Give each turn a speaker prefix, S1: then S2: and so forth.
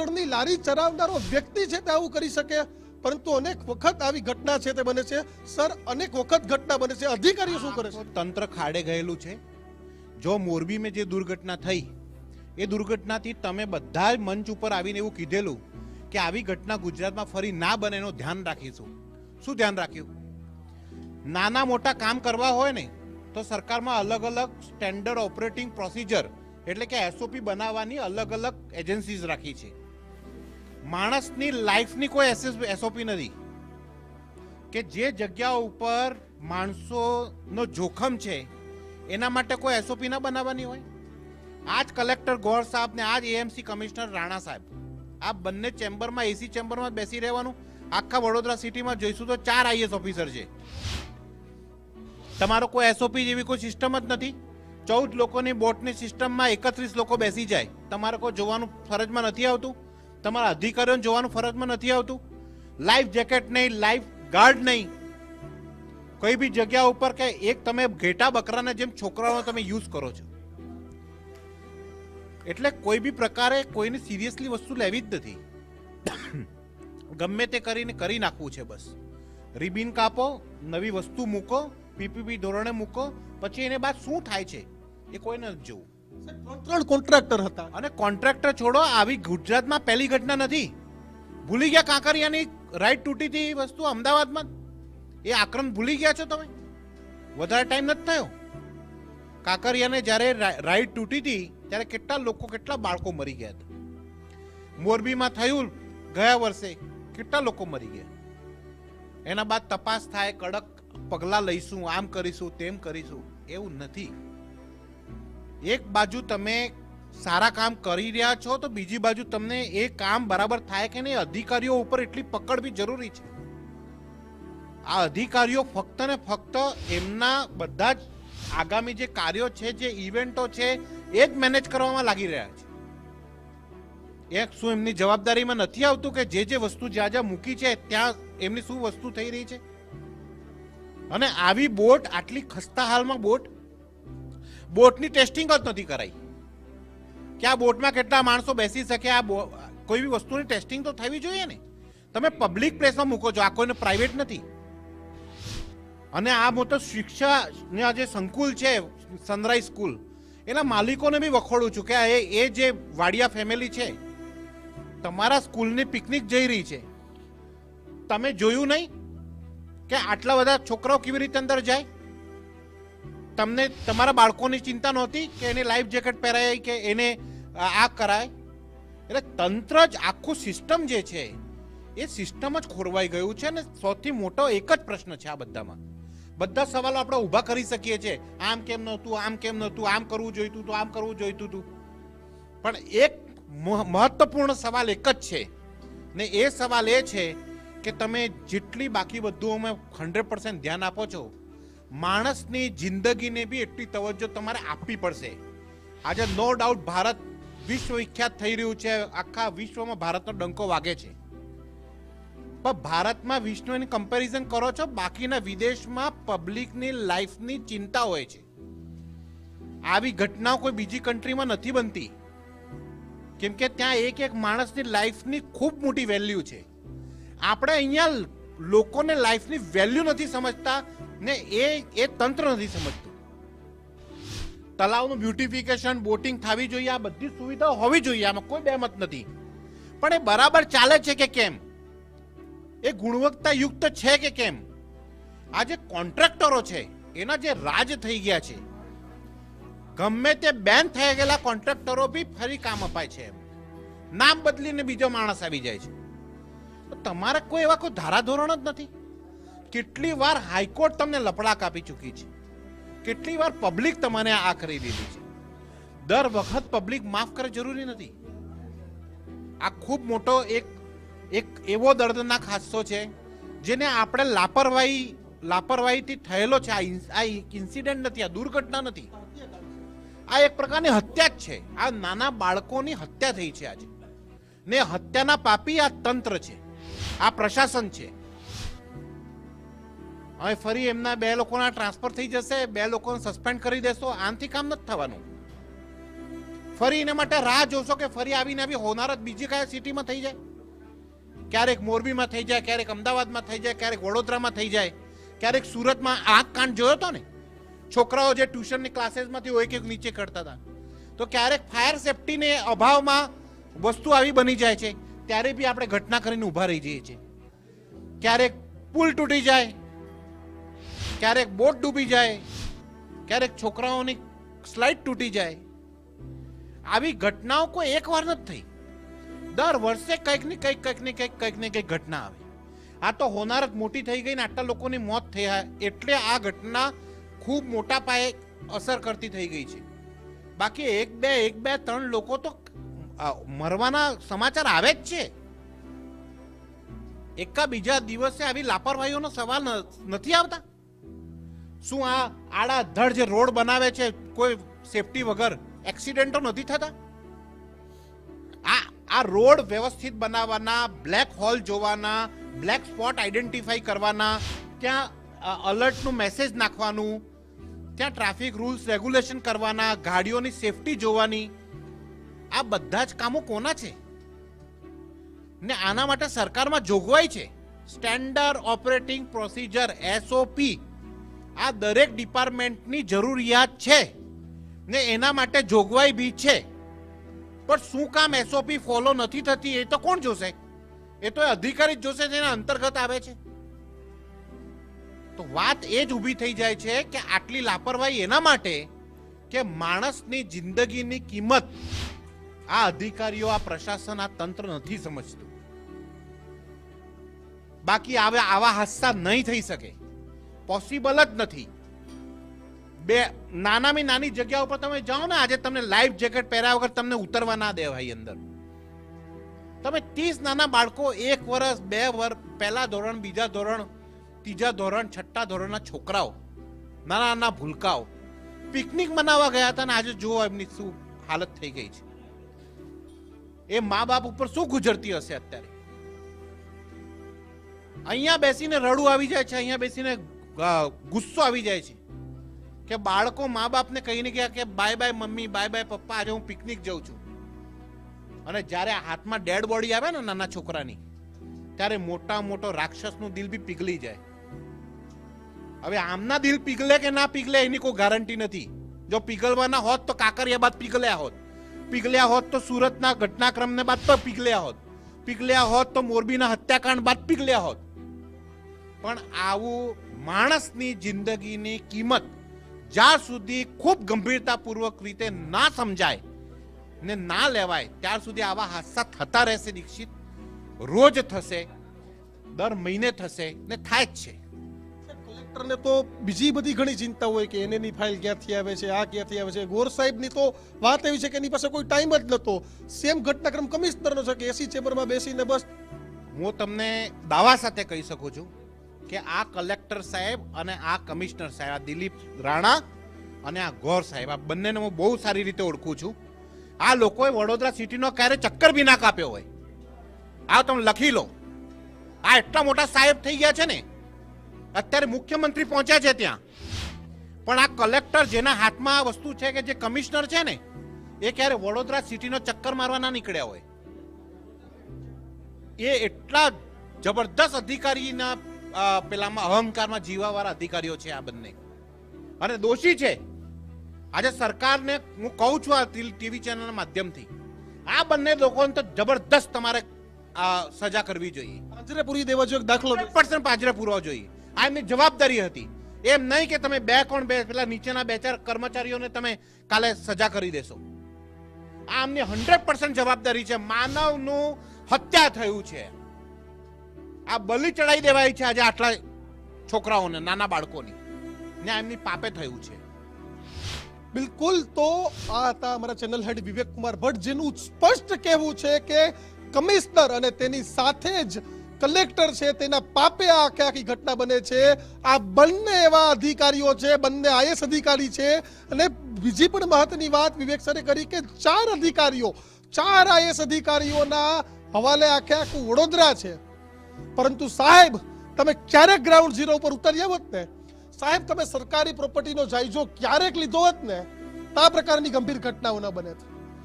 S1: લસણની લારી ચલાવનારો વ્યક્તિ છે તે આવું કરી શકે. પરંતુ અનેક વખત આવી ઘટના છે તે બને છે. સર, અનેક વખત ઘટના બને છે. અધિકારીઓ શું કરે છે?
S2: તંત્ર ખાડે ગયેલું છે. જો મોરબી મેં જે દુર્ઘટના થઈ, એ દુર્ઘટનાથી તમે બધા મંચ ઉપર આવીને એવું કીધેલું કે આવી ઘટના ગુજરાતમાં ફરી ના બને એનું ધ્યાન રાખીશું. શું ધ્યાન રાખ્યું? નાના મોટા કામ કરવા હોય ને, તો સરકારમાં અલગ અલગ સ્ટેન્ડર્ડ ઓપરેટિંગ પ્રોસિજર એટલે કે એસઓપી બનાવવાની અલગ અલગ એજન્સીઝ રાખી છે. માણસની લાઈફની કોઈ એસઓપી નથી. કે જે જગ્યા ઉપર માણસોનો જોખમ છે, એના માટે કોઈ એસઓપી ના બનાવવાની હોય? આજ કલેક્ટર ગોર સાહેબ ને આજ એએમસી કમિશનર રાણા સાહેબ, આ બંને ચેમ્બરમાં એસી ચેમ્બરમાં બેસી રહેવાનું? આખા વડોદરા સિટીમાં જોઈશું તો ચાર આઈએસ ઓફિસર છે. તમારો કોઈ એસઓપી જેવી કોઈ સિસ્ટમ જ નથી? ચૌદ લોકોની બોટની સિસ્ટમમાં એકત્રીસ લોકો બેસી જાય. તમારે કોઈ જોવાનું ફરજમાં નથી આવતું? તમારા અધિકારીઓને જોવાનું ફરજમાં નથી આવતું. લાઈફ જેકેટ નહીં લાઈફ ગાર્ડ નહીં. કોઈ બી જગ્યા ઉપર કે એક તમે ઘેટા બકરાના જેમ છોકરાઓનો તમે યુઝ કરો છો. એટલે કોઈ બી પ્રકારે કોઈને સિરિયસલી વસ્તુ લેવી જ નથી. ગમે તે કરીને કરી નાખવું છે બસ. રિબિન કાપો, નવી વસ્તુ મૂકો પીપીપી ધોરણે મૂકો, પછી એને બાદ શું થાય છે એ કોઈને નથી જોવું.
S1: ત્રણ ત્રણ કોન્ટ્રાક્ટર હતા.
S2: અને કોન્ટ્રાક્ટર છોડો, આવી ગુજરાતમાં પહેલી ઘટના નથી. ભૂલી ગયા કાંકરિયાની રાઈટ તૂટી હતી વસ્તુ અમદાવાદમાં? એ આક્રમ ભૂલી ગયા છો તમે? વધારે ટાઈમ નથી થયો. કાંકરિયાને જ્યારે રાઈડ તૂટી હતી ત્યારે કેટલા લોકો, કેટલા બાળકો મરી ગયા હતા? મોરબીમાં થયું ગયા વર્ષે કેટલા લોકો મરી ગયા? એના બાદ તપાસ થાય, કડક પગલાં લઈશું, આમ કરીશું, તેમ કરીશું, એવું નથી. એક બાજુ તમે સારા કામ કરી રહ્યા છો, તો બીજી બાજુ તમને એ કામ બરાબર થાય કે નહીં, અધિકારીઓ ઉપર એટલી પકડ બી જરૂરી છે. આ અધિકારીઓ ફક્ત ને ફક્ત એમના બધા જ આગામી જે કાર્યો છે, જે ઇવેન્ટો છે, એ જ મેનેજ કરવામાં લાગી રહ્યા છે. એક શું એમની જવાબદારીમાં નથી આવતું કે જે જે વસ્તુ જ્યાં જ્યાં મૂકી છે, ત્યાં એમની શું વસ્તુ થઈ રહી છે? અને આવી બોટ, આટલી ખસ્તા હાલમાં બોટ બોટની ટેસ્ટિંગ જ નથી કરાઈ. કે આ બોટમાં કેટલા માણસો બેસી શકે, આ કોઈ બી વસ્તુની ટેસ્ટિંગ તો થવી જોઈએ ને. તમે પબ્લિક પ્લેસમાં મૂકો છો, આ કોઈને પ્રાઇવેટ નથી. અને આ મોટો શિક્ષા જે સંકુલ છે, સનરાઈઝ સ્કૂલ, એના માલિકોને બી વખોડું છું કે આ એ એ જે વાડિયા ફેમિલી છે, તમારા સ્કૂલની પિકનિક જઈ રહી છે. તમે જોયું નહીં? કે આટલા બધા છોકરાઓ કેવી રીતે અંદર જાય? તમને તમારા બાળકોની ચિંતા નહોતી કે એને લાઈફ જેકેટ પહેરાય કે એને આ કરાય? એટલે તંત્ર જ આખું સિસ્ટમ જે છે, એ સિસ્ટમ જ ખોરવાઈ ગયું છે અને સૌથી મોટો એક જ પ્રશ્ન છે આ બધામાં. બધા સવાલો આપણે ઊભા કરી શકીએ છીએ. આમ કેમ નહોતું, આમ કેમ નહોતું, આમ કરવું જોઈતું હતું, આમ કરવું જોઈતું હતું. પણ એક મહ- મહત્વપૂર્ણ સવાલ એક જ છે. ને એ સવાલ એ છે કે તમે જેટલી બાકી બધું અમે હંડ્રેડ પર્સન્ટ ધ્યાન આપો છો માણસની જિંદગીને બી એટલી તવજ્જો તમારે આપવી પડશે. આજે નો ડાઉટ ભારત વિશ્વ વિખ્યાત થઈ રહ્યું છે. આખા વિશ્વમાં ભારતનો ડંકો વાગે છે. પણ ભારતમાં વિશ્વની કમ્પેરિઝન કરો છો, બાકીના વિદેશમાં પબ્લિકની લાઈફની ચિંતા હોય છે. આવી ઘટનાઓ કોઈ બીજી કન્ટ્રીમાં નથી બનતી. કેમ કે ત્યાં એક એક માણસની લાઈફની ખૂબ મોટી વેલ્યુ છે. આપણે અહીંયા લોકોને લાઈફની વેલ્યુ નથી સમજતા. ને એ એ તંત્ર નથી સમજતું. તલાવનું બ્યુટિફિકેશન બોટિંગ થવી જોઈએ, આ બધી સુવિધાઓ હોવી જોઈએ, આમાં કોઈ બેમત નથી. પણ એ બરાબર ચાલે છે કે કેમ? એ ગુણવત્તાયુક્ત છે કે કેમ? આ જે કોન્ટ્રાક્ટરો છે, એના જે રાજ થઈ ગયા છે, ગમે તે બેન થઈ ગયેલા કોન્ટ્રાક્ટરો બી ફરી કામ અપાય છે નામ બદલીને બીજો માણસ આવી જાય છે. તમારે કોઈ એવા કોઈ ધારાધોરણ જ નથી. કેટલી વાર હાઈકોર્ટ તમને લપડાક આપી ચૂકી છે? કેટલી વાર પબ્લિક તમને આ કરી દીધી છે? દર વખત પબ્લિક માફ કરે જરૂરી નથી. આ ખૂબ મોટો એક એક એવો દર્દનાક હાદસો છે, જેને આપણે લાપરવાહી, લાપરવાહીથી થયેલો છે. આ ઇન્સિડન્ટ નથી, આ દુર્ઘટના નથી. આ એક પ્રકારની હત્યા જ છે. આ નાના બાળકોની હત્યા થઈ છે આજે. ને હત્યાના પાપી આ તંત્ર છે. આ પ્રશાસન છે. હવે ફરી એમના બે લોકોના ટ્રાન્સફર થઈ જશે, બે લોકોને સસ્પેન્ડ કરી દેશો, આનથી કામ નથી થવાનું. ફરી એના માટે રાહ જોશો કે ફરી આવીને આવી હોનારત બીજી કયા સિટીમાં થઈ જાય? ક્યારેક મોરબીમાં થઈ જાય, ક્યારેક અમદાવાદમાં થઈ જાય, ક્યારેક વડોદરામાં થઈ જાય, ક્યારેક સુરતમાં આગ કાંડ જોયો હતો ને? છોકરાઓ જે ટ્યુશનની ક્લાસીસમાંથી એક એક નીચે કરતા હતા. તો ક્યારેક ફાયર સેફટીને અભાવમાં વસ્તુ આવી બની જાય છે, ત્યારે બી આપણે ઘટના કરીને ઊભા રહી જઈએ છીએ. ક્યારેક પુલ તૂટી જાય ક્યારેક બોટ ડૂબી જાય, ક્યારેક છોકરાઓની સ્લાઇડ તૂટી જાય. આવી ઘટનાઓ કોઈ એકવાર નથી થઈ. દર વર્ષે કંઈક ને કંઈક કંઈક ને કંઈક કંઈક ને કંઈક ઘટના આવે. આ તો હોનારત મોટી થઈ ગઈ ને આટલા લોકોની મોત થયા એટલે આ ઘટના ખૂબ મોટા પાયે અસર કરતી થઈ ગઈ છે. બાકી એક બે એક બે, ત્રણ લોકો તો મરવાના સમાચાર આવે જ છે. એકા બીજા દિવસે આવી લાપરવાહીઓનો સવાલ નથી આવતા? શું આ આડા ધડ જે રોડ બનાવે છે, કોઈ સેફટી વગર? એક્સિડન્ટો નથી થતા? આ આ રોડ વ્યવસ્થિત બનાવવાના બ્લેક હોલ જોવાના બ્લેક સ્પોટ આઈડેન્ટિફાઈ કરવાના, ત્યાં અલર્ટનું મેસેજ નાખવાનું, ત્યાં ટ્રાફિક રૂલ્સ રેગ્યુલેશન કરવાના, ગાડીઓની સેફટી જોવાની. આ બધા જ કામો કોના છે? ને આના માટે સરકારમાં જોગવાઈ છે. સ્ટેન્ડર્ડ ઓપરેટિંગ પ્રોસિજર એસઓપી આ દરેક ડિપાર્ટમેન્ટની જરૂરિયાત છે ને એના માટે જોગવાઈ બી છે. પણ શું કામ એસઓપી ફોલો નથી થતી એ તો કોણ જોશે? એ તો અધિકારી જ જોશે જેના અંતર્ગત આવે છે. તો વાત એ જ ઊભી થઈ જાય છે કે આટલી લાપરવાહી એના માટે કે માણસની જિંદગીની કિંમત આ અધિકારીઓ, આ પ્રશાસન, આ તંત્ર નથી સમજતું. બાકી આવે આવા હાદસા નહીં થઈ શકે. પોસિબલ જ નથી. બે નાનામાં નાની જગ્યા ઉપર તમે જાઓ ને, આજે તમને લાઈફ જેકેટ પહેર્યા વગર તમને ઉતરવા ના દેવાય અંદર. તમે ત્રીસ નાના બાળકો એક વર્ષ બે વર્ષ પહેલા ધોરણ, બીજા ધોરણ, ત્રીજા ધોરણ, છઠ્ઠા ધોરણના છોકરાઓ, નાના નાના ભૂલકાઓ પિકનિક મનાવવા ગયા હતા ને, આજે જુઓ એમની શું હાલત થઈ ગઈ છે. એ મા બાપ ઉપર શું ગુજરતી હશે અત્યારે? અહીંયા બેસીને રડું આવી જાય છે, અહીંયા બેસીને ગુસ્સો આવી જાય છે કે બાળકો મા બાપને કહીને ગયા કે bye bye, mummy, bye bye, papa, આજે હું પિકનિક જઉં છું. અને જ્યારે હાથમાં ડેડ બોડી આવે ને નાના છોકરાની, ત્યારે મોટા મોટો રાક્ષસનું દિલ બી પીગળી જાય. હવે આમના દિલ પીગલે કે ના પીગલે એની કોઈ ગારંટી નથી. જો પીગલવાના હોત તો કાકરિયા બાદ પીગળ્યા હોત. પીગલ્યા હોત તો સુરતના ઘટનાક્રમને બાદ તો પીગલ્યા હોત. પીગલ્યા હોત તો મોરબીના હત્યાકાંડ બાદ પીગળ્યા હોત. પણ આવું માણસની જિંદગીની કિંમત જ્યાં સુધી ખૂબ ગંભીરતાપૂર્વક રીતે ના સમજાય ને ના લેવાય ત્યાર સુધી આવા હાદસા થતા રહેશે દીક્ષિત. રોજ થશે દર મહિને થશે ને થાય જ છે.
S1: કલેક્ટરને તો બીજી બધી ઘણી ચિંતા હોય કે એની ફાઇલ ક્યાંથી આવે છે આ ક્યાંથી આવે છે? ગોર સાહેબની તો વાત એવી છે કે એની પાસે કોઈ ટાઈમ જ નતો સેમ ઘટનાક્રમ કમિશનરનો છે કે એસી ચેમ્બરમાં બેસીને બસ.
S2: હું તમને દાવા સાથે કહી શકું છું. કે આ કલેક્ટર સાહેબ અને આ કમિશનર સાહેબ, આ દિલીપ રાણા અને આ ગોર સાહેબ, આ બંનેને હું બહુ સારી રીતે ઓળખું છું. આ લોકોએ વડોદરા સિટીનો ક્યારે ચક્કર બી ના કાપ્યો હોય. આ તમે લખી લો. આ એટલા મોટા સાહેબ થઈ ગયા છે ને. અત્યારે મુખ્યમંત્રી પહોંચ્યા છે ત્યાં. પણ આ કલેક્ટર જેના હાથમાં આ વસ્તુ છે કે જે કમિશનર છે ને, એ ક્યારે વડોદરા સિટીનો ચક્કર મારવા ના નીકળ્યા હોય. એ એટલા જબરદસ્ત અધિકારીના પેલામાં અહંકારમાં જીવાવાળા અધિકારીઓ છે આ બંને. અને દોષી છે. આજે સરકારને હું કહું છું આ ટીવી ચેનલના માધ્યમથી આ બંને લોકોને તો જબરદસ્ત તમારે સજા કરવી જોઈએ.
S1: પાંજરે પૂરી દેવા જોઈએ દાખલો
S2: પર્સન્ટ પાંજરે પૂરવા જોઈએ. આ એમની જવાબદારી હતી. એમ નહીં કે તમે બે કોણ બે પેલા નીચેના બે ચાર કર્મચારીઓને તમે કાલે સજા કરી દેશો. આ આમની હંડ્રેડ પર્સન્ટ જવાબદારી છે. માનવનું હત્યા થયું છે. આ બલિ ચડાવી દેવાય છે આજે આટલા છોકરાઓને, નાના બાળકોની. ને એમની પાપે થયું છે.
S1: બિલકુલ તો આ હતા અમારા ચેનલ હેડ વિવેક કુમાર ભટ્ટ, જેનું સ્પષ્ટ કહેવું છે કે કમિશનર અને તેની સાથે જ કલેક્ટર છે, તેના પાપે આ આખે આખી ઘટના બને છે. આ બંને એવા અધિકારીઓ છે, બંને આઈએસ અધિકારી છે. અને બીજી પણ મહત્વની વાત વિવેક સરે કરી કે ચાર અધિકારીઓ, ચાર આઈએસ અધિકારીઓના હવાલે આખે આખું વડોદરા છે. પરંતુ સાહેબ, તમે ક્યારેક ગ્રાઉન્ડ ઝીરો ઉપર ઉતર્યા હોત ને, સાહેબ, તમે સરકારી પ્રોપર્ટીનો જાયજો ક્યારેક લીધો હોત ને આ પ્રકારની ગંભીર ઘટનાઓ ન બને.